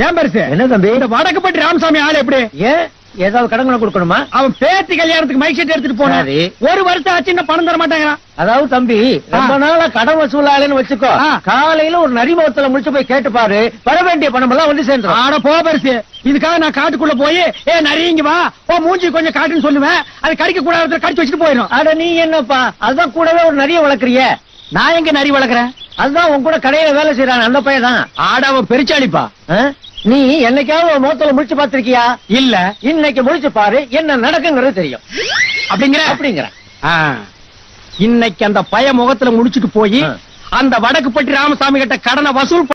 ஏன் பெருசு? என்ன தம்பி? இந்த வடக்குப்பட்டி ராமசாமி ஆளு எப்படி? ஏன்? ஏதாவது கடங்களை கொடுக்கணுமா? அவன் பேத்தி கல்யாணத்துக்கு மைக் செட் எடுத்துட்டு சரி. ஒரு வருஷம் ஆச்சு இன்னும் பணம் தர மாட்டாங்கிறான் அதாவது தம்பி ரொம்ப நாளா கடன் வசூலாளன்னு வச்சுக்கோ. காலையில ஒரு நரிமுகத்துல முடிச்சு போய் கேட்டு பாரு. வர வேண்டிய பணம் எல்லாம் வந்து சேர்ந்துரும். ஆட போ பெருசு. இதுக்காக நான் காட்டுக்குள்ள போய் ஏ நிறைய வா. ஓ மூஞ்சி கொஞ்சம் காட்டுன்னு சொல்லுவேன். அது கடிக்க கூடாத கடிச்சு வச்சுட்டு போயிடும் அட நீ என்னப்பா? அதுதான் கூடவே ஒரு நரிய வளர்க்கறிய. நான் எங்க நரி வளர்க்கறேன்? அதுதான் உன் கூட கடையில வேலை செய்யறான் அந்த பையன் தான் ஆட அவன் பெருச்சாளிப்பா. நீ என்னைக்காவது ஒரு முகத்துல முடிச்சு பாத்திருக்கியா இல்ல இன்னைக்கு முடிச்சு பாரு என்ன நடக்குங்கிறது தெரியும் அப்படிங்கிற அப்படிங்கிற. இன்னைக்கு அந்த பய முகத்துல முடிச்சிட்டு போய். அந்த வடக்குப்பட்டி ராமசாமி கிட்ட கடனை வசூல்